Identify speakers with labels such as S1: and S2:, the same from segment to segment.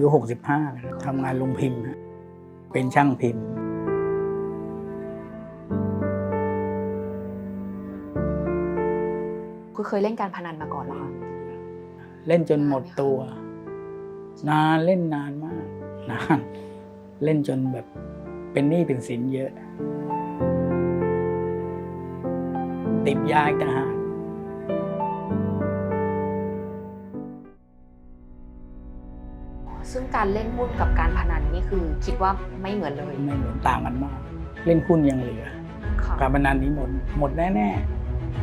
S1: ยุ 65ทำงานลงพิมพ์ฮะเป็นช่างพิมพ์
S2: คือเคยเล่นการพนันมาก่อนเหรอคะ
S1: เล่นจนหมดตัว นานเล่นนานมาก นาน เล่นจนแบบเป็นหนี้เป็นสินเยอะ ติดยาอีกต่างหาก
S2: ซึ่งการเล่นหุ้นกับการพนันนี่คือคิดว่าไม่เหมือนเลย
S1: ไม่เหมือนต่างกันมาก เล่นหุ้นยังเหลือ
S2: ค่ะ
S1: การพนันนี้หมดหมดแน่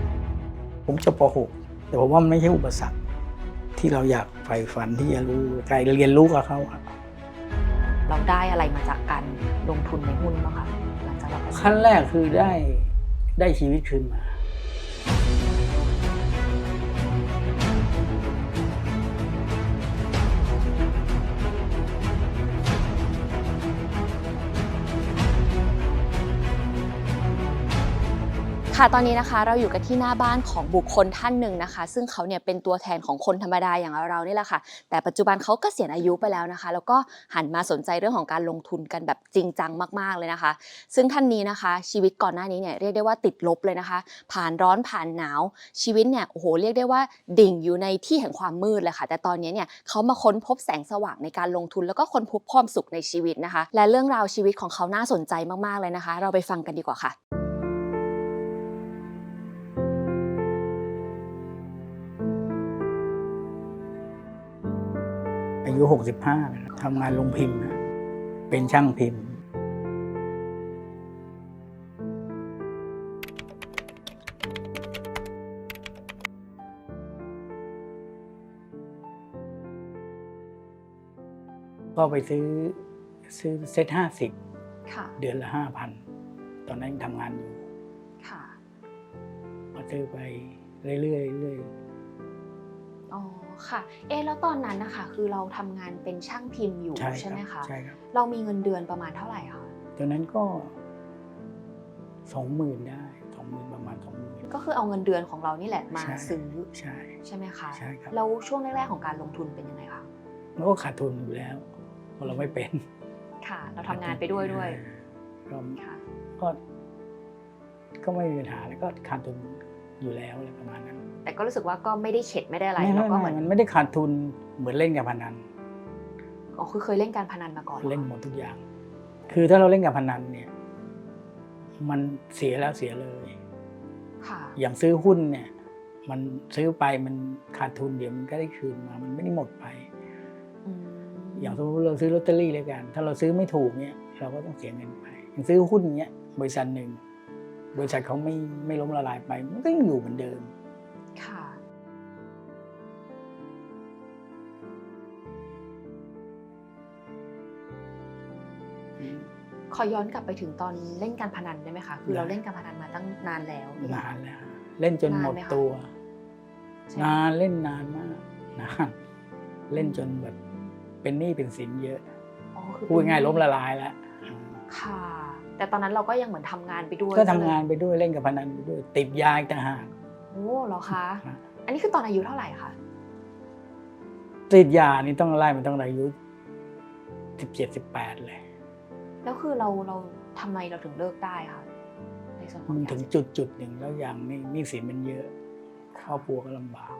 S1: ๆ ผมจบป .6 แต่ผมว่ามันไม่ใช่อุปสรรค ที่เราอยากใฝ่ฝันที่จะรู้ใจเรียนรู้กับเขาอะ
S2: เราได้อะไรมาจากการลงทุนในหุ้นบ้างคะหลังจากเรา
S1: ขั้นแรกคือได้ได้ชีวิตคืนมา
S2: ค่ะตอนนี้นะคะเราอยู่กันที่หน้าบ้านของบุคคลท่านหนึ่งนะคะ ซึ่งเขาเนี่ยเป็นตัวแทนของคนธรรมดาอย่างเราๆนี่แหละค่ะ แต่ปัจจุบันเขาก็เกษียณอายุไปแล้วนะคะ แล้วก็หันมาสนใจเรื่องของการลงทุนกันแบบจริงจังมากๆเลยนะคะ ซึ่งท่านนี้นะคะ ชีวิตก่อนหน้านี้เนี่ยเรียกได้ว่าติดลบเลยนะคะ ผ่านร้อนผ่านหนาว ชีวิตเนี่ยโอ้โหเรียกได้ว่าดิ่งอยู่ในที่แห่งความมืดเลยค่ะ แต่ตอนนี้เนี่ยเขามาค้นพบแสงสว่างในการลงทุน แล้วก็ค้นพบความสุขในชีวิตนะคะ และเรื่องราวชีวิตของเขาน่าสนใจมากๆเลยนะคะ เราไปฟังกันดีกว่าค่ะ
S1: ยุ 65นะครับทำงานลงพิมพ์ฮะเป็นช่างพิมพ์ ก็ไปซื้อซื้อเซ็ตห้าสิบ
S2: ค่ะ
S1: เดือนละห้าพันตอนนั้นยังทำงานอยู่
S2: ค่ะ
S1: ก็ซื้อไปเรื่อยๆเรื่อย
S2: อ๋อ ค่ะ เอ๊ะแล้วตอนนั้นนะคะคือเราทำงานเป็นช่างพิมพ์อยู่
S1: ๆใช่
S2: ใช่ไหม
S1: ครั
S2: คะ
S1: บใช่ครับ
S2: เรามีเงินเดือนประมาณเท่าไหร่คะ
S1: ตอนนั้นก็สองหมื่นได้สองหมื่นประมาณสองหมื่น
S2: ก็คือเอาเงินเดือนของเรานี่แหละมา
S1: ใช่
S2: ซื้อ
S1: ใช่
S2: ใช่ไหมคะ
S1: ใช่ครับ
S2: แล้วช่วงแรกๆของการลงทุนเป็นยังไงคะ
S1: มันก็ขาดทุนอยู่แล้วเพราะเราไม่เป็น
S2: ค่ะ เราทำงานไปด้วยด้วย
S1: ก็
S2: ค่ะ
S1: ก็ก็ไม่มีปัญหาแล้วก็ขาดทุนอยู่แล้วอะไรประมาณนั้น
S2: แต่ก็รู้สึกว่าก็ไม่ได้เข็ดไม่ได้อะไร
S1: ไม่
S2: เรา
S1: ไม่
S2: ก็
S1: ไม่
S2: เหมือน
S1: มันไม่ได้ขาดทุนเหมือนเล่นการพนัน
S2: อ๋อคือเคยเล่นการพนันมาก่อนหรอ
S1: เล่นหมดทุกอย่าง คือถ้าเราเล่นการพนันเนี่ย มันเสียแล้วเสียเลย
S2: ค่ะ
S1: อย่างซื้อหุ้นเนี่ย มันซื้อไปมันขาดทุนเดี๋ยวมันก็ได้คืนมา มันไม่ได้หมดไป
S2: อืม
S1: อย่างสมมติเราซื้อลอตเตอรี่เลยกัน ถ้าเราซื้อไม่ถูกเนี่ยเราก็ต้องเสียเงินไปอย่างซื้อหุ้นเนี้ยบริษัทหนึ่งบริษัทเขาไม่ไม่ล้มละลายไป มันก็ยังอยู่เหมือนเดิม
S2: ค่ะ ขอย้อนกลับไปถึงตอนเล่นการพนันได้ไหมคะ คือเรา
S1: ได้
S2: เล่นการพนันมาตั้งนานแล้วหรือเปล่
S1: นานแล้วเล่นจนหมดตัว
S2: ใช่ไหม
S1: นานเล่นนานมากนานเล่นจนแบบเป็นหนี้เป็นสินเยอะ
S2: อ๋อคือ
S1: พูดง่ายๆล้มละลายแล้ว
S2: ค่ะ แต่ตอนนั้นเราก็ยังเหมือนทำงานไปด้วย
S1: ก็ทำ
S2: ใช่ไหม
S1: งานไปด้วยเล่นกับพนันไปด้วยติดยาอีกต่างหาก
S2: โอ้เหรอคะ
S1: ครับ
S2: อันนี้คือตอนอายุเท่าไหร่คะ
S1: ติดยานี่ต้องไล่มันต้องอายุสิบเจ็ดสิบแปดเลย
S2: แล้วคือเราเราทำไมเราถึงเลิกได้คะในส่วนของ
S1: มัน
S2: ยา
S1: ถึง
S2: เสพติด
S1: จุดจุดหนึ่งแล้วอย่างนี้หนี้สินมันเยอะครอบครัวก็ลำบาก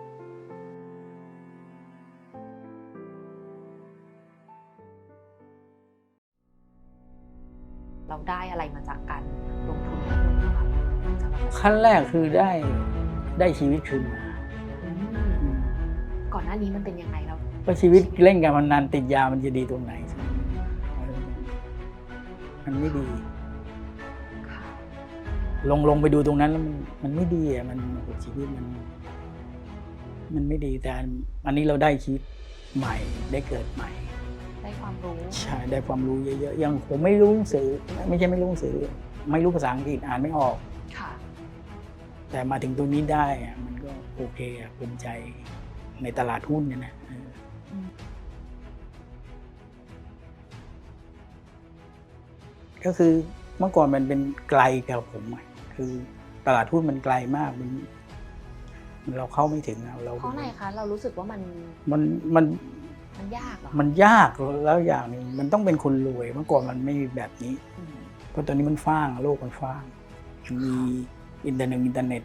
S2: เราได้อะไรมาจากการลงทุนในหุ้นบ้างคะหลังจากเรา
S1: ขั้นแรกคือได้ ได้ชีวิตคืนมา
S2: อืม
S1: อืม
S2: ก่อนหน้านี้มันเป็นยังไงเรา
S1: ก็ชีวิตเล่นการพนันติดยามันจะดีตรงไหนใช่ไหมเออมันไม่ดี
S2: ค่ะ
S1: ลงลงไปดูตรงนั้นแล้วมันมันไม่ดีอะมันโอ้โหชีวิตมัน มันไม่ดีแต่อันนี้เราได้ชีวิตใหม่ได้เกิดใหม่
S2: ได้ความรู้
S1: ใช่ได้ความรู้เยอะๆอย่างผมไม่รู้หนังสือ ไม่ใช่ไม่รู้หนังสือ ไม่รู้ภาษาอังกฤษอ่านไม่ออก
S2: ค่ะ
S1: แต่มาถึงตรงนี้ได้อะมันก็โอเคอะภูมิใจในตลาดหุ้นเนี่ยนะเออ
S2: อืม
S1: ก็คือเมื่อก่อนมันเป็นไกลกับผมอะคือตลาดหุ้นมันไกลมากมันมันเราเข้าไม่ถึงอะเรา
S2: เพราะอะไรคะเรารู้สึกว่ามัน
S1: มันมัน
S2: มันมันยากเหรอ
S1: มันยากแล้วอย่างหนึ่งมันต้องเป็นคนรวยเมื่อก่อนมันไม่มีแบบนี้
S2: อืม
S1: เพราะตอนนี้มันฟ้างโลกมันฟ้างมันมี อินเทอร์เน็ตอินเทอร์เน็ต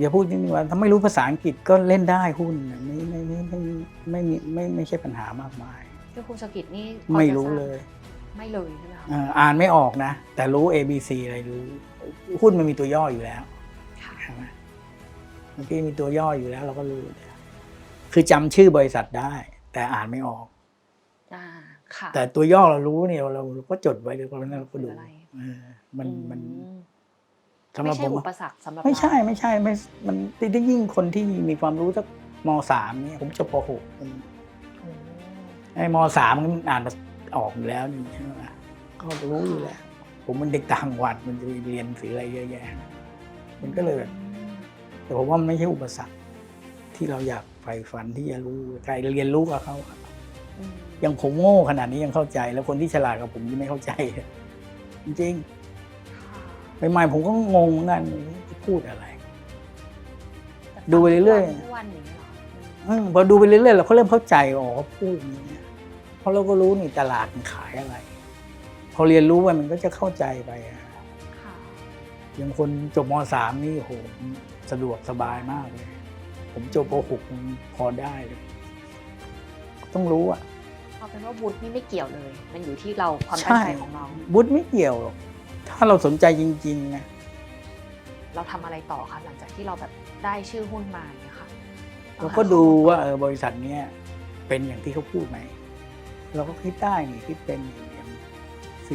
S2: อ
S1: ย่าพูดนี่ว่าถ้าไม่รู้ภาษาอังกฤษก็เล่นได้หุ้นไม่ไม่ไม่ไม่ไม่ไม่ไม่ใช่ปัญหามากมาย
S2: คือคุณสกิจนี่
S1: ไม่รู้เลย
S2: ไม่เลยใช่ไหมคะ
S1: อ่านไม่ออกนะ แต่รู้ A B C อะไรรู้หุ้นมันมีตัวย่ออยู่แล้วใช่ไหมเมื่อกี้มีตัวย่ออยู่แล้ว เราก็รู้คือจำชื่อบริษัทได้ แต่อ่านไม่ออก
S2: อ
S1: แต่ตัวย่อเรารู้เนี่ยเราก็จดไว้เดี๋ยวเราก็ดู
S2: คืออะไร
S1: เออมันมัน
S2: อืม
S1: สำหรับ
S2: ไม่
S1: ผ
S2: ใช่
S1: ม
S2: อุ
S1: อะ
S2: ปสรรคสำหรับ
S1: ไม่ใช่
S2: เรา
S1: ไม่ใช่ไม่มันที่ยิ่งคนที่มีความรู้สักมสามเนี่ยผมจบปหกมัน
S2: โอ้
S1: ไอ้มสามมันอ่านออกอยู่แล้วนี่ใช่ไหมล่ะก็รู้อยู่แล้ว ผมมันเด็กต่างจังหวัดมันจะไปเรียนหนังสืออะไรเยอะแยะ มันก็เลยแบบแต่ผมว่ามันไม่ใช่อุปสรรค ที่เราอยากใฝ่ฝันที่จะรู้ใครเรียนรู้กับเขาอะ
S2: อืม
S1: อยังผมโง่ขนาดนี้ยังเข้าใจ แล้วคนที่ฉลาดกับผมยังไม่เข้าใจ จริง
S2: ค่ะ
S1: ๆ ใหม่ๆผมก็งงเหมือนกันจะพูดอะไร
S2: แต่
S1: ดูไปเรื่อยๆ
S2: ฟังทุกวันอย่างนี้เหรออืม
S1: อืมพอดูไปเรื่อยๆเราก็เริ่มเข้าใจอ๋อเขาพูดอย่างนี้เพราะเราก็รู้นี่ตลาดมันขายอะไร พอเรียนรู้ไปมันก็จะเข้าใจไปอะ
S2: ค่ะ
S1: อย่างคนจบมสามนี่โอ้โหสะดวกสบายมากเลย ผมจบปหกพอได้เลย ต้องรู้อะ
S2: เอาเป็นว่าวุฒินี่ไม่เกี่ยวเลย มันอยู่ที่เราความ
S1: ใช่
S2: ตั้งใจของเรา
S1: บุญไม่เกี่ยวหรอก ถ้าเราสนใจจริงๆนะ
S2: เราทำอะไรต่อคะหลังจากที่เราแบบได้ชื่อหุ้นมาเนี่ยค่ะ
S1: เราก็ดูว่าเออบริษัทเนี้ยเป็นอย่างที่เขาพูดไหม เราก็คิดได้นี่คิดเป็นอย่างซี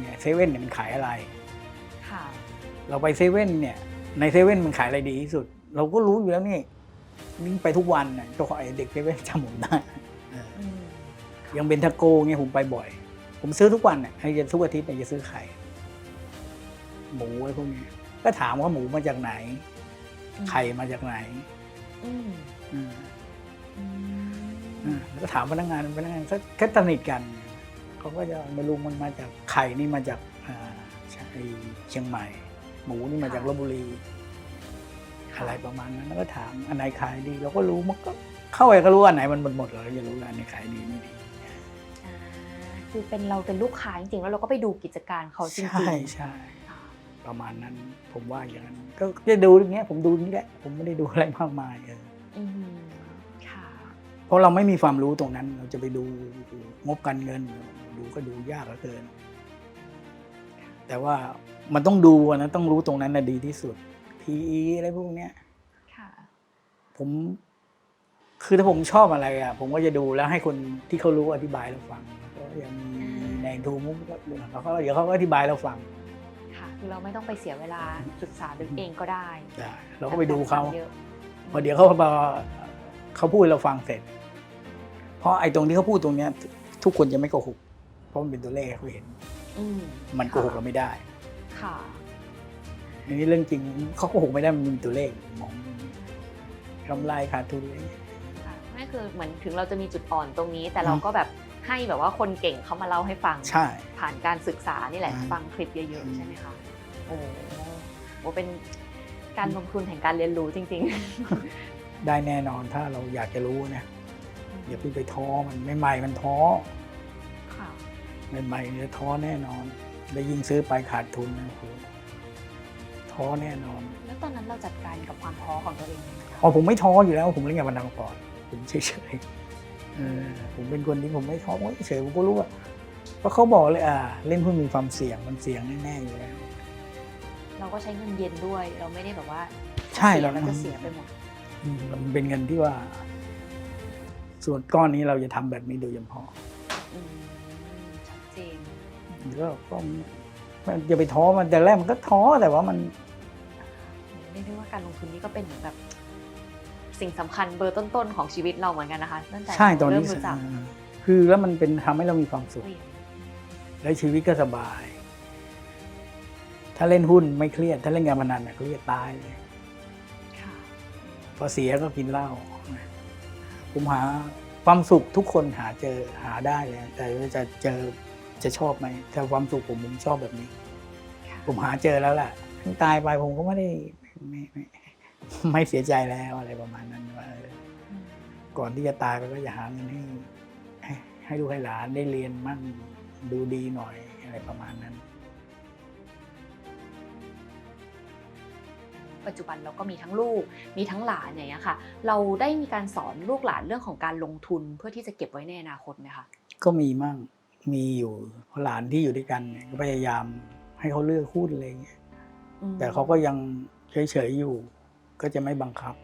S1: เนี่ยเซเว่นเนี่ยมันขายอะไร
S2: ค่ะ
S1: เราไปเซเว่นเนี่ยในเซเว่นมันขายอะไรดีที่สุด เราก็รู้อยู่แล้วนี่วิ่งไปทุกวันน่ะก็ขอไอ้เด็กเซเว่นจำผมได้เออ
S2: อืม
S1: ยังเป็นทาโกเงี้ยผมไปบ่อย ผมซื้อทุกวันเนี่ยให้จะทุกอาทิตย์เนี่ยจะซื้อไข่ หมูไอ้พวกนี้ ก็ถามว่าหมูมาจากไหน ไข่มาจากไหน
S2: อืม
S1: อืม
S2: อืม
S1: อ่าแล้วก็ถามพนักงานพนักงานก็ก็สนิทกันเขาก็จะไม่รู้มันมาจากไข่นี่มาจากอ่าไอ้เชียงใหม่ หมูนี่มาจากลบบุรี อะไรประมาณนั้นแล้วก็ถามอันไหนขายดี เราก็รู้มันก็เข้าไปก็รู้อันไหนมันหมดหมดๆเราก็จะรู้ว่าอันไหนขายดีไม่ดี
S2: อ่าคือเป็นเราเป็นลูกค้าจริงๆแล้วเราก็ไปดูกิจการเขาจริงๆ
S1: ใช่ใช่
S2: ค่ะ
S1: ประมาณนั้น ผมว่าอย่างนั้น ก็จะดูอย่างเงี้ยผมดูอย่างนี้แหละ ผมไม่ได้ดูอะไรมากมายเออ
S2: อืมค่ะ
S1: เพราะเราไม่มีความรู้ตรงนั้น เราจะไปดูงบการเงิน ดูก็ดูยากเหลือเกิน แต่ว่ามันต้องดูอะนะต้องรู้ตรงนั้นนะดีที่สุด PE อะไรพวกเนี้ย
S2: ค่ะ
S1: ผมคือถ้าผมชอบอะไรอะ ผมก็จะดูแล้วให้คนที่เขารู้อธิบายเราฟังก็ยังมีในทูมุกก็เขาก็เดี๋ยวเขาก็อธิบายเราฟัง
S2: ค่ะคือ เราไม่ต้องไปเสียเวลาศึกษาด้วยเองก็ได้
S1: ได้เราก็ไปดูเขา
S2: ยอะ
S1: พอเดี๋ยวเขาพอเขาพูดให้เราฟังเสร็จ เพราะไอ้ตรงที่เขาพูดตรงเนี้ย ทุกคนจะไม่โกหกเพราะมันเป็นตัวเลขเขาเห็น
S2: อืม
S1: มันโกหกเราไม่ได้
S2: ค่ะ
S1: อันนี้เรื่องจริงเขาโกหกไม่ได้มันมีตัวเลขมองกำไรขาดทุนอะไรอย่างเงี้ย
S2: ค่ะนั่นคือเหมือนถึงเราจะมีจุดอ่อนตรงนี้ แต่เราก็แบบให้แบบว่าคนเก่งเขามาเล่าให้ฟัง
S1: ใช่
S2: ผ่านการศึกษานี่แหละ
S1: อืม
S2: ฟังคลิปเยอะ
S1: อื
S2: ๆ
S1: ม
S2: ใช่ไหมคะ โอ้โหเป็นการลงทุนแห่งการเรียนรู้จริง
S1: ได้แน่นอนถ้าเราอยากจะรู้นะ
S2: ๆ
S1: อย่าเพิ่งไปท้อมันใหม่ๆมันท้อ
S2: ค่ะ
S1: ใหม่ๆเนี่ยท้อแน่นอน แล้วยิ่งซื้อไปขาดทุนนะโอ้โหท้อแน่นอน
S2: แล้วตอนนั้นเราจัดการกับความท้อของตัวเองยังไงคะ
S1: อ๋อผมไม่ท้ออยู่แล้ว ผมเล่นกับมันมาก่อน ผมเฉยๆเออผมเป็นคนที่ผมไม่ท้อผมเฉยๆผมก็รู้ว่าเพราะเขาบอกเลยอ่า เล่นหุ้นมีความเสี่ยงมันเสี่ยงแน่ๆอยู่แล้ว
S2: เราก็ใช้เงินเย็นด้วย เราไม่ได้แบบว่า
S1: ใช่
S2: เสีย
S1: เรา
S2: แล้วจะเสียไปหมด
S1: อืมมันเป็นเงินที่ว่า ส่วนก้อนนี้เราจะทำแบบนี้โดยเฉพาะ
S2: อืมชัดเจน
S1: ก็ก็มันจะไปท้อมันแต่แรกมันก็ท้อแต่ว่ามัน
S2: เรียกได้ว่าการลงทุนนี่ก็เป็นเหมือนแบบ สิ่งสำคัญเบอร์ต้นๆของชีวิตเราเหมือนกันนะคะตั้งแต่
S1: ใช่ตอน
S2: เริ่
S1: นี้
S2: มรู้จัก
S1: อ่าคือแล้วมันเป็นทำให้เรามีความสุข
S2: เปลี่ยน
S1: และชีวิตก็สบาย ถ้าเล่นหุ้นไม่เครียด ถ้าเล่นการพนันน่ะเครียดตายเลย
S2: ค่ะ
S1: พอเสียก็กินเหล้าผมหาความสุขทุกคนหาเจอหาได้แล้วแต่ว่าจะเจอจะชอบไหมแต่ความสุขผมผมชอบแบบนี้
S2: ค่ะ
S1: ผมหาเจอแล้วแหละถึงตายไปผมก็ไม่ได้ไม่ไม่ไม่ไม่เสียใจแล้วอะไรประมาณนั้นว่าเออ
S2: อืม
S1: ก่อนที่จะตายก็จะหาเงินให้ให้ให้ลูกให้หลานได้เรียนมั่งดูดีหน่อยอะไรประมาณนั้น
S2: ปัจจุบันเราก็มีทั้งลูก มีทั้งหลานอย่างเงี้ยค่ะ เราได้มีการสอนลูกหลานเรื่องของการลงทุนเพื่อที่จะเก็บไว้ในอนาคตไหมคะ
S1: ก็มีมั่งมีอยู่เพราะหลานที่อยู่ด้วยกันเนี่ยก็พยายามให้เขาเลือกหุ้นอะไรเงี้ย
S2: อืม
S1: แต่เขาก็ยังเฉยๆอยู่ ก็จะไม่บังคับ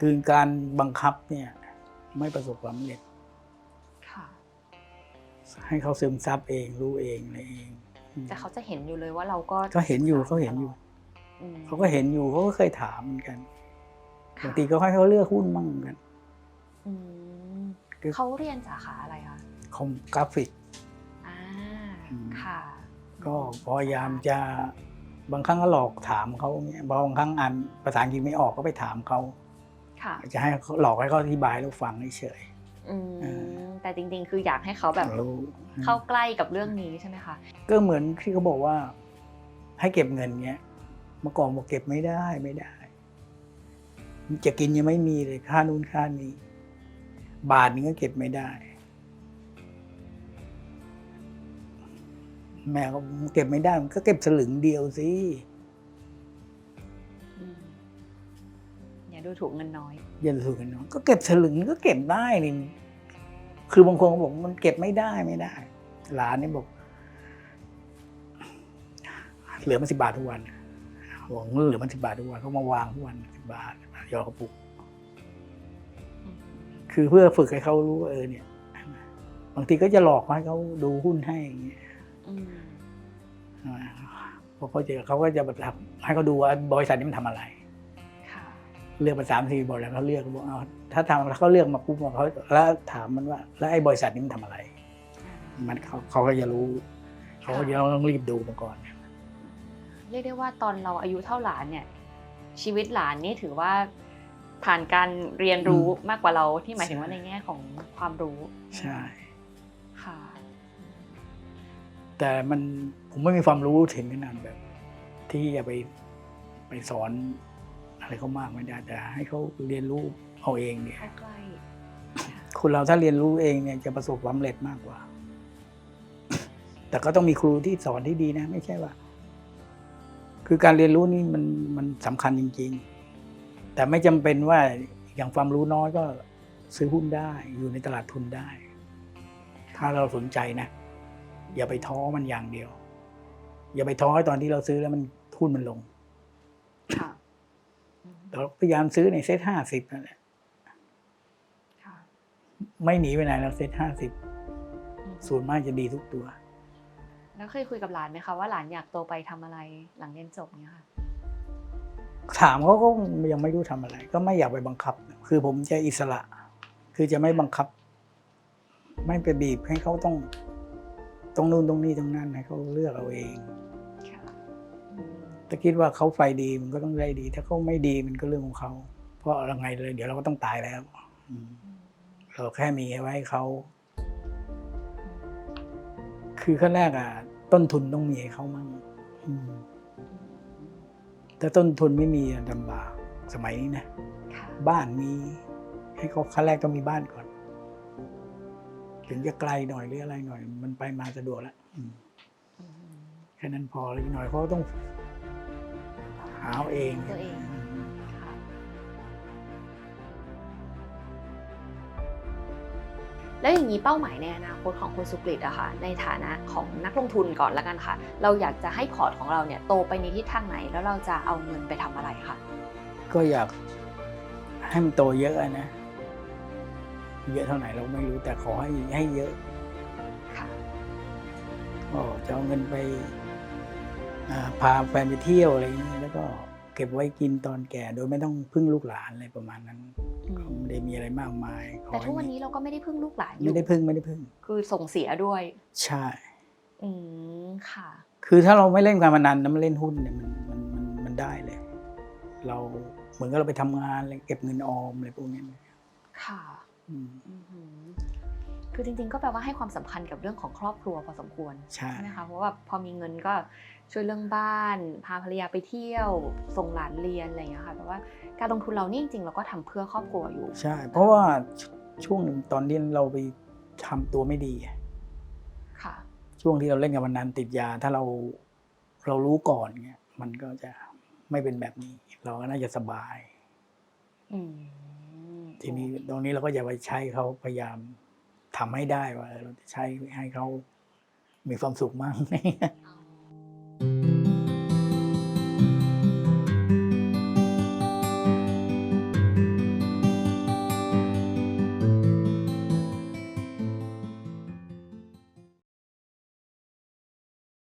S1: คือการบังคับเนี่ยไม่ประสบความสำเร็จ
S2: ค่ะ
S1: ให้เขาซึมซับเองรู้เองอะไรเองอืม
S2: แต่เขาจะเห็นอยู่เลยว่าเราก็
S1: ก็เห็นอยู่
S2: ศึกษ
S1: เขาเห็นอยู่
S2: ตลดอืม
S1: เขาก็เห็นอยู่เขาก็เคยถามเหมือนกัน
S2: ค่ะ
S1: บางทีก็ให้เขาเลือกหุ้นมั่งเหมือนกัน
S2: อืม
S1: คือ
S2: เขาเรียนสาขาอะไรคะ
S1: คอมกราฟิก
S2: อ่า
S1: อืม
S2: ค่ะ
S1: ก็พยายามจะบางครั้งก็หลอกถามเขาเนี่ยบางครั้งอ่านภาษาอังกฤษไม่ออกก็ไปถามเขา
S2: ค่ะ
S1: จะให้เขาหลอกให้เขาอธิบายแล้วฟังเฉย
S2: อืม
S1: เออ
S2: แต่จริง ๆ คืออยากให้เขาแบบ
S1: รู้
S2: เข้าใกล้กับเรื่องนี้ใช่ไหมคะ
S1: ก็เหมือนที่เขาบอกว่า ให้เก็บเงินเงี้ย เมื่อก่อนบอกเก็บไม่ได้ไม่ได้ จะกินยังไม่มีเลยค่านู้นค่านี้ บาทนึงก็เก็บไม่ได้ แม่ก็เก็บไม่ได้มันก็เก็บสลึงเดียวสิ
S2: อืมอย่าดูถูกเงินน้อย
S1: อย่าถูกกันเนาะก็เก็บสลึงก็เก็บได้นี่คือบางคนก็บอกมันเก็บไม่ได้ไม่ได้ หลานนี่บอก เหลือมาสิบาททุกวัน บอกเหลือมันสิบาททุกวันเขามาวางทุกวันสิบาทยอดกระปุก คือเพื่อฝึกให้เขารู้ว่าเออเนี่ยบางทีก็จะหลอกให้เขาดูหุ้นให้อย่างเงี้ย
S2: อืม
S1: เพราะเขาจะเขาก็จะแบบทำให้เขาดูว่าบริษัทนี้มันทำอะไร
S2: ค่ะ
S1: เลือกมาสามสี่บริษัทเขาเลือกเขาบอกเอาถ้าทำแล้วเขาเลือกมาปุ๊บเขาแล้วถามมันว่า แล้วไอ้บริษัทนี้มันทำอะไร มันเขาเขาก็จะรู้ เขาก็จะต้องรีบดูมาก่อน
S2: เรียกได้ว่าตอนเราอายุเท่าหลานเนี่ย ชีวิตหลานนี่ถือว่าผ่านการเรียนรู้มากกว่าเราที่หมายถึงว่าในแง่ของความรู้
S1: ใช่
S2: ค่ะ
S1: แต่มันผมไม่มีความรู้ถึงขนาดแบบ ที่จะไปไปสอนอะไรเขามากไม่ได้ แต่ให้เขาเรียนรู้เอาเองเนี่ย
S2: เข้าใกล้
S1: คนเราถ้าเรียนรู้เองเนี่ยจะประสบความสำเร็จมากกว่า แต่ก็ต้องมีครูที่สอนที่ดีนะ ไม่ใช่ว่า คือการเรียนรู้นี่มันมันสำคัญจริง ๆ แต่ไม่จำเป็นว่าอย่างความรู้น้อยก็ซื้อหุ้นได้อยู่ในตลาดทุนได้ ถ้าเราสนใจนะ อย่าไปท้อมันอย่างเดียว อย่าไปท้อให้ตอนที่เราซื้อแล้วมันทุนมันลง
S2: ค่ะอืม
S1: เราพยายามซื้อในเซ็ตห้าสิบนั่นแหละ
S2: ค่ะ
S1: ไม่หนีไปไหนเราเซ็ตห้าสิบ
S2: อืม
S1: ส่วนมากจะดีทุกตัว
S2: แล้วเคยคุยกับหลานไหมคะว่าหลานอยากโตไปทำอะไรหลังเรียนจบเนี่ยค่ะ
S1: ถามเขาก็ยังไม่รู้ทำอะไร ก็ไม่อยากไปบังคับ คือผมจะอิสระ คือจะไม่บังคับ ไม่ไปบีบให้เขาต้องตรงนู้นตรงนี้ตรงนั้นให้เขาเลือกเอาเอง
S2: ค่ะอืม
S1: ถ้าคิดว่าเขาไฟดีมันก็ต้องได้ดี ถ้าเขาไม่ดีมันก็เรื่องของเขา เพราะยังไงเลย เดี๋ยวเราก็ต้องตายแล้วอืมเราแค่มีไว้ให้เขา คือขั้นแรกอะ ต้นทุนต้องมีให้เขามั่งอืมถ้าต้นทุนไม่มีอะลำบากสมัยนี้นะ
S2: ค่ะ
S1: บ้านมี ให้เขาขั้นแรกต้องมีบ้านก่อน ถึงจะไกลหน่อยหรืออะไรหน่อย มันไปมาสะดวกแล้วอืม
S2: อืม
S1: แค่นั้นพอแล้วอีกหน่อยเขาก็ต้องหาเอาเอง
S2: ตัวเอง แล้วอย่างนี้เป้าหมายในอนาคตของคุณสุกฤตอะค่ะในฐานะของนักลงทุนก่อนแล้วกันค่ะ เราอยากจะให้พอร์ตของเราเนี่ยโตไปในทิศทางไหน แล้วเราจะเอาเงินไปทำอะไรคะ
S1: ก็อยากให้มันโตเยอะอะนะเยอะเท่าไหร่เราไม่รู้แต่ขอให้ให้เยอะ
S2: ค่ะ
S1: ก็จะเอาเงินไปอ่าพาแฟนไปเที่ยวอะไรอย่างนี้แล้วก็เก็บไว้กินตอนแก่โดยไม่ต้องพึ่งลูกหลานอะไรประมาณนั้น
S2: อืม
S1: ก็ ไม่ได้มีอะไรมากมาย
S2: แต่ทุกวันนี้เราก็ไม่ได้พึ่งลูกหลานอ
S1: ไม่
S2: ไม่
S1: ได้พึ่งไม่ได้พึ่ง
S2: คือส่งเสียด้วย
S1: ใช่
S2: อืมค่ะ
S1: คือถ้าเราไม่เล่นการพนันนะมันเล่นหุ้นเนี่ยมันมันมันมันได้เลย เราเหมือนกับเราไปทำงานเก็บเงินออมอะไรพวกนี้
S2: ค่ะ
S1: อืม
S2: คือจริงๆ ก็แปลว่าให้ความสำคัญกับเรื่องของครอบครัวพอสมควร
S1: ใช่
S2: ใช่ไหมคะเพราะว่าพอมีเงินก็ช่วยเรื่องบ้าน พาภรรยาไปเที่ยว ส่งหลานเรียนอะไรอย่างเงี้ยค่ะแปลว่าการลงทุนเรานี่จริงๆเราก็ทำเพื่อครอบครัวอยู่
S1: ใช่ เพราะว่าช่วงหนึ่งตอนที่เราไปทำตัวไม่ดี
S2: ค่ะ
S1: ช่วงที่เราเล่นกับมันนานติดยา ถ้าเราเรารู้ก่อนเงี้ยมันก็จะไม่เป็นแบบนี้ เราก็น่าจะสบาย
S2: อืม
S1: ทีนี้ตรงนี้เราก็อย่าไปใช้เขาพยายาม ทำให้ได้ว่าเราจะใช้ให้เขามีความสุขมาก
S2: อ๋อ